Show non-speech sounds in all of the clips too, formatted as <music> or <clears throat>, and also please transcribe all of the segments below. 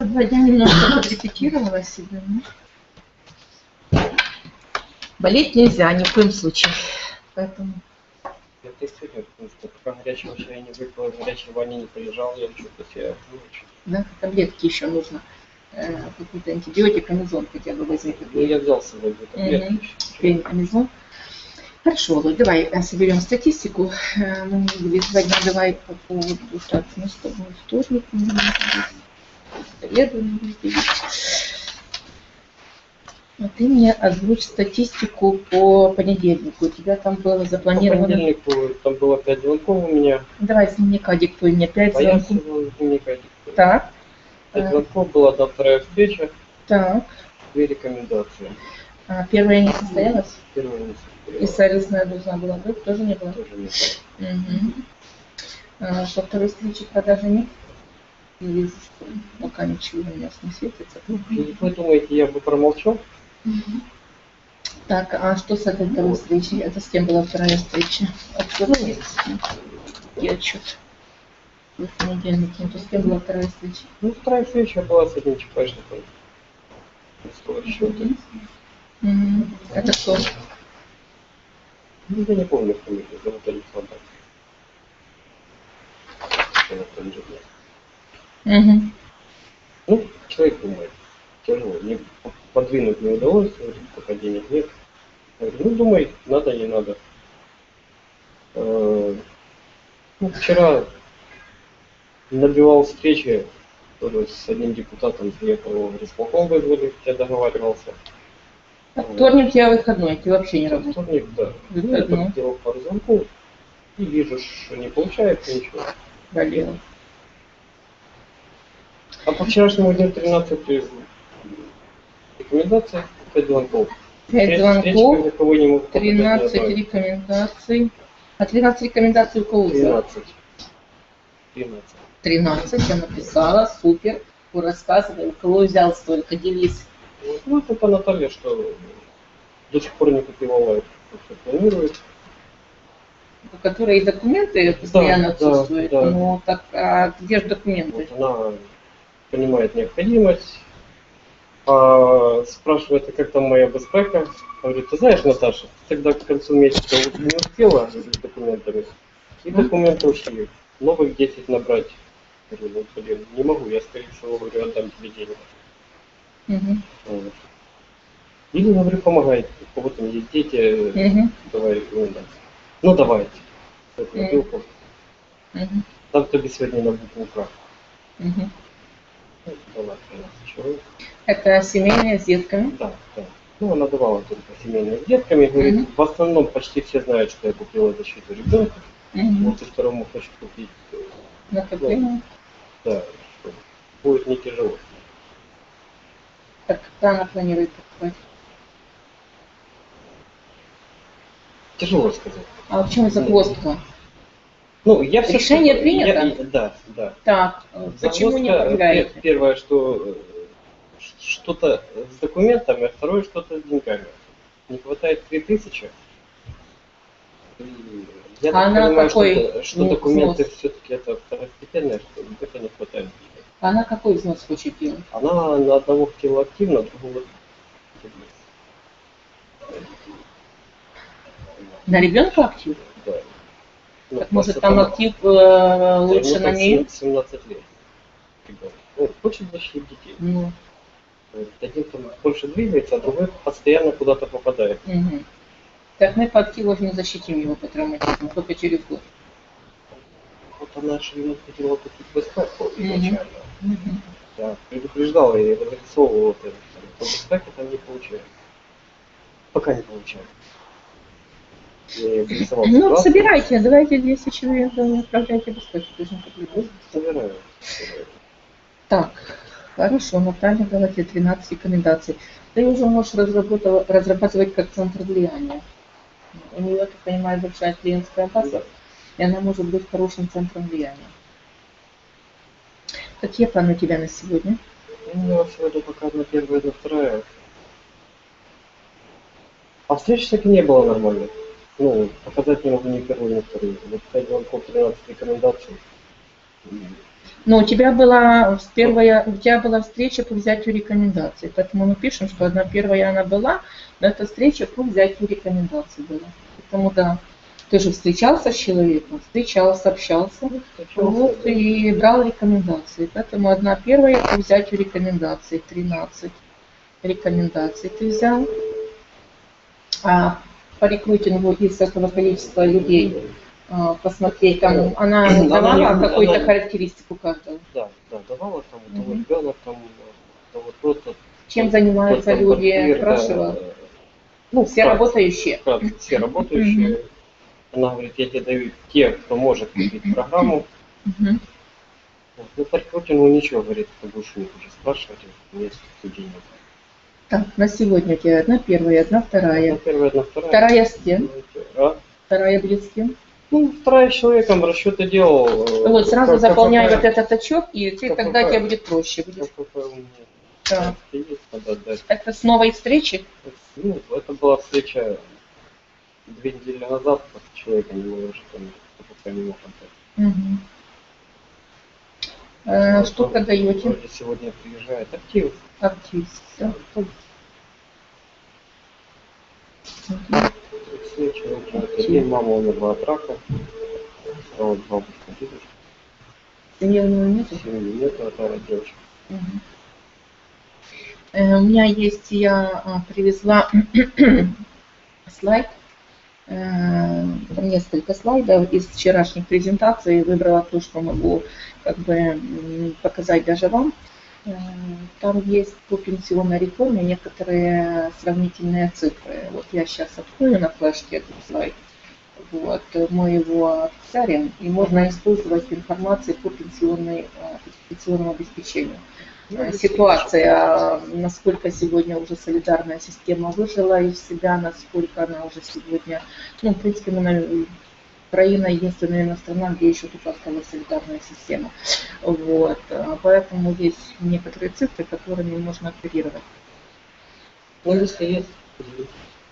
Два дня немножко подрепетировала себе. ну. Болеть нельзя ни в коем случае. Поэтому Я тестирую, потому что пока горячего чая не выпил, в горячей ванне не полежал, я что-то себя очень- да, таблетки еще нужно. Э, какой-то антибиотик, амизон хотя бы возьми. Ну, я взял с собой две таблетки. Пень, амизон. Хорошо, Володь, давай э, соберем статистику. Э, Мы видели два дня, давай по поводу, так, ну с тобой вторник, А ты мне озвучь статистику по понедельнику. У тебя там было По запланировано... понедельнику там было пять звонков у меня, Давай с дневника диктуй мне пять а я звонков. всего из дневника диктую. Так, Пять э, звонков была одна вторая встреча, так. две рекомендации. А первая не состоялась? Первая не И состоялась. сервисная должна была быть, тоже не было? Тоже не было. Мгм. А, По второй встрече продажи нет? Не вижу, что пока ничего у нас не светится. И Вы думаете, я бы промолчал? Так, а что с этой второй встречей? Это с кем была вторая встреча? Есть? И отчет. В понедельник. Ну, то с кем была вторая встреча? Ну, вторая встреча была с одним ЧПшником. Из счета. Мгм. Это кто? Ну, я не помню, фамилию, зовут Александр. Что Мгм. Ну, человек думает, тяжело, не подвинуть не удалось, говорит, пока денег нет. Я говорю, ну, думай, надо, не надо. Э, Ну, вчера набивал встречи с одним депутатом, приехал в исполком вызвали, я договаривался. А вторник тебя выходной, ты вообще не работаешь. Вторник, да. Я Выходной. так делал пару звонков и вижу, что не получается ничего. Болел. А по вчерашнему дню 13 рекомендаций, 5 звонков. Пять Встреч- встречи звонков, никого не мог попадать ни 13 одной. рекомендаций. А 13 рекомендаций у кого? у тебя? 13. 13. 13 я написала, супер. Ну, Рассказывай, у кого взял столько, делись. Ну, это Наталья, что до сих пор не купила. Что планирует. У которой и документы постоянно да, отсутствуют. да. Ну, так, а где же документы? Вот она понимает необходимость. А спрашивает, а как там моя безпека? Говорит, ты знаешь, Наташа, ты тогда к концу месяца вот не успела с документами. И документы ушли. Новых 10 набрать. Говорю, ну, блин, не могу, я, скорее всего, говорю, отдам тебе денег. Мгм. Вот. Или, говорю, помогайте. У кого там есть дети, Мгм. давай рекомендации. Ну, давайте. Мгм. мобилку. Мгм. Там тебе сегодня на букву К. Мгм. Ну, дала 13 человек. Это семейные с детками. Да, да. Ну, она давала только семейные с детками. Говорит, Мгм. в основном почти все знают, что я купила защиту ребенка. Мгм. Вот и второму хочу купить. э, Накопление. Да, что будет не тяжело. Так, когда она планирует покупать? Тяжело сказать. А в чем загвоздка? Ну, я все Решение принято? Я- да, да. Так, э, почему не оформляете? пер- Первое, что э, что-то с документами, а второе что-то с деньгами. Не хватает 3000. И Я А так она понимаю, какой, что, что документы все-таки это второстепенное, что это не хватает. Она какой взнос хочет делать? Она на одного хотела активно, другого На ребенка актив? да. Ну, Так может там актив э, лучше на ней? 17 лет. ребенок. Ну, хочет защитить детей. Ну, Один там больше двигается, а другой постоянно куда-то попадает. мгм. Так мы по активу не защитим его по травматизму, только через год. Вот она же ему хотела купить безпеку Мгм. изначально. Мгм. Я предупреждал и разрисовывал это. что По безпеке там не получается. Пока не получается. Ну, собирайте, давайте 200 человек, да, отправляйте. Ну, собираю. Так, хорошо, Наталья, давайте 13 рекомендаций. Ты уже можешь разрабатывать как центр влияния. У нее, как понимаю, большая клиентская база, и она может быть хорошим центром влияния. Какие планы у тебя на сегодня? У меня сегодня пока одна первая, одна вторая. А встреч таки не было нормально. Ну, показать не могу ни первую, ни вторую. Вот 5 звонков, 13 рекомендаций. Но у тебя была первая, у тебя была встреча по взятию рекомендаций. Поэтому мы пишем, что одна первая она была, но эта встреча по взятию рекомендаций была. Поэтому да, ты же встречался с человеком, встречался, общался, вот, и брал рекомендации. Поэтому одна первая по взятию рекомендаций, 13 рекомендаций ты взял. А по рекрутингу из этого количества людей а, посмотреть, там она Она давала не- какую-то характеристику каждого. Да, да, давала там, у того Мгм. ребенок, там, у того тот, Чем занимаются люди, спрашивала. Ну, все работающие. Все работающие. Она говорит, я тебе даю те, кто может купить программу. Вот. Ну, по рекрутингу ничего, говорит, ты будешь у уже спрашивать, нет людей нет. Так, на сегодня у тебя одна первая, одна вторая. первая, одна вторая. Вторая с кем? А? Вторая будет с кем? Ну, вторая с человеком расчеты делал. э, Вот сразу как- заполняй какая- вот этот отчет, и ты, как тогда какая- тебе будет проще. Меня Так. Это с новой встречи? Ну, это была встреча две недели назад, просто человека не там, пока не мог отдать. Мгм. Э, Что продаете? Сегодня приезжает актив. Актив. Все, один, мама умерла от рака. Стала бабушка, дедушка. Семьи у него нету? Семьи нет, это девочка. Мгм. Э, У меня есть, я а, привезла <clears throat> слайд, несколько слайдов из вчерашней презентации, выбрала то, что могу как бы показать даже вам. Э, Там есть по пенсионной реформе некоторые сравнительные цифры. Вот я сейчас открою на флешке этот слайд. Вот, э, мы его отцарим, и можно использовать информацию по пенсионной, э, пенсионному обеспечению. Э, Ситуация, насколько сегодня уже солидарная система выжила из себя, насколько она уже сегодня, ну, в принципе, мы, наверное, Украина единственная наверное, страна, где еще только осталась солидарная система. Вот. э, Поэтому есть некоторые цифры, которыми можно оперировать. Если есть,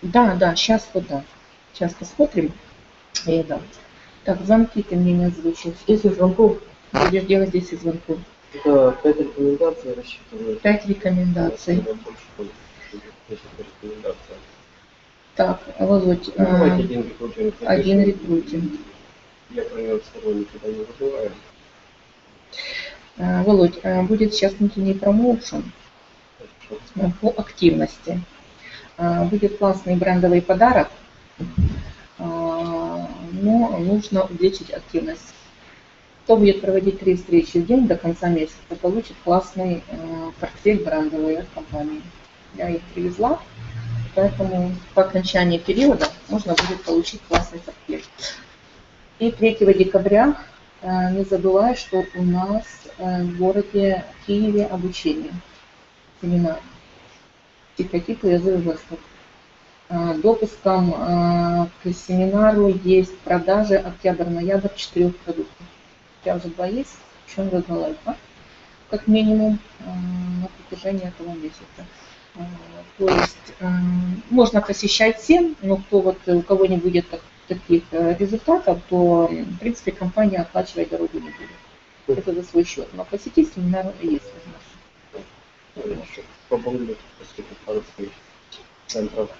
Да, да, сейчас вот да. Сейчас посмотрим. И да. Так, звонки ты мне не озвучил. 10 звонков, Будешь делать 10 звонков. Да, 5 рекомендаций рассчитываю. 5 рекомендаций. Больше будет, 10 рекомендаций. Так, Володь, Ну, э, один рекрутинг. один рекрутинг. Я проверил сторонник, никуда не вызываю. Э, Володь, э, будет сейчас внутренний промоушен э, по активности. Э, Будет классный брендовый подарок, но нужно увеличить активность. Кто будет проводить три встречи в день до конца месяца, получит классный э, портфель брендовый от компании. Я их привезла, поэтому по окончании периода можно будет получить классный портфель. И 3 декабря э, не забывай, что у нас э, в городе Киеве обучение, семинар психотипы язык жестов. Допуском к семинару есть продажи октябрь-ноябрь четырех продуктов. Есть, еще надо лайфа, как минимум э, на протяжении этого месяца. Э, То есть э, можно посещать всем, но кто вот, у кого не будет так- таких результатов, то в принципе компания оплачивать дорогу не будет. Это за свой счет. Но посетить семинар есть возможность. После пару своих центров.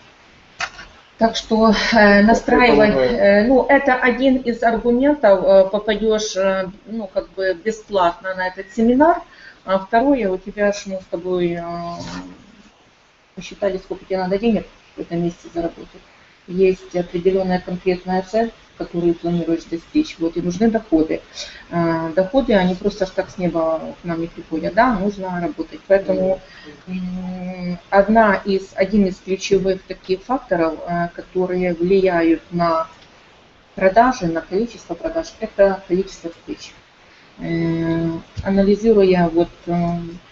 Так что э, настраивай, э, ну это один из аргументов, э, попадешь, э, ну как бы бесплатно на этот семинар, а второе, у тебя ж мы с тобой э, посчитали, сколько тебе надо денег в этом месяце заработать. Есть определенная конкретная цель, которую планируешь достичь. Вот и нужны доходы. Э, Доходы, они просто так с неба к нам не приходят, да, нужно работать. Поэтому одна из, один из ключевых таких факторов, э, которые влияют на продажи, на количество продаж, это количество встреч. Э, Анализируя вот э,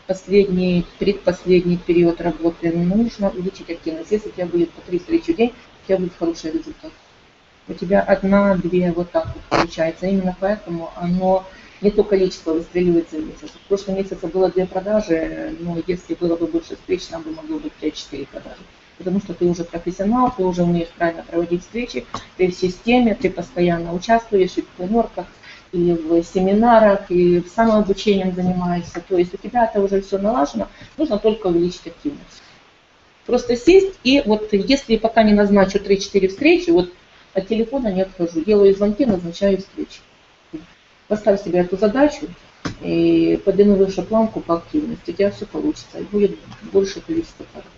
последний, предпоследний период работы, нужно увеличить активность. Если у тебя будет по три встречи в день, у тебя будет хороший результат. У тебя одна-две вот так вот получается. Именно поэтому оно не то количество выстреливается в месяц. В прошлом месяце было две продажи, но если было бы больше встреч, нам бы могло быть 5-4 продажи. Потому что ты уже профессионал, ты уже умеешь правильно проводить встречи, ты в системе, ты постоянно участвуешь и в планерках, и в семинарах, и в самообучением занимаешься. То есть у тебя это уже все налажено, нужно только увеличить активность. Просто сесть и вот если пока не назначу 3-4 встречи, вот от телефона не отхожу, делаю звонки, назначаю встречи. Поставь себе эту задачу и подними выше планку по активности, у тебя все получится, и будет больше количество хороших.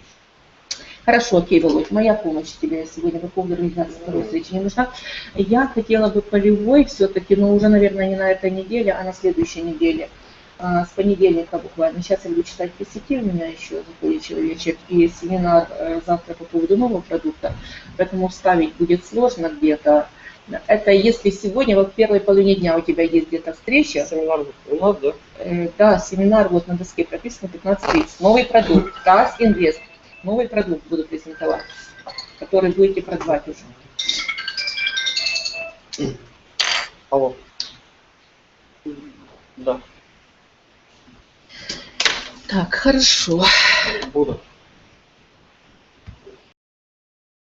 Хорошо, окей, Володь, моя помощь тебе сегодня по поводу организации второй встречи не нужна. Я хотела бы полевой все-таки, но уже, наверное, не на этой неделе, а на следующей неделе. А, С понедельника буквально. Сейчас я буду читать сети, у меня еще заходит человечек, и семинар э, завтра по поводу нового продукта, поэтому вставить будет сложно где-то. Это если сегодня, вот в первой половине дня у тебя есть где-то встреча, Семинар у нас, да? Э, Да, семинар вот на доске прописано 15.30. Новый продукт, ТАСС Инвест. Новый продукт буду презентовать, который будете продавать уже. Алло. Да, Так, хорошо. буду.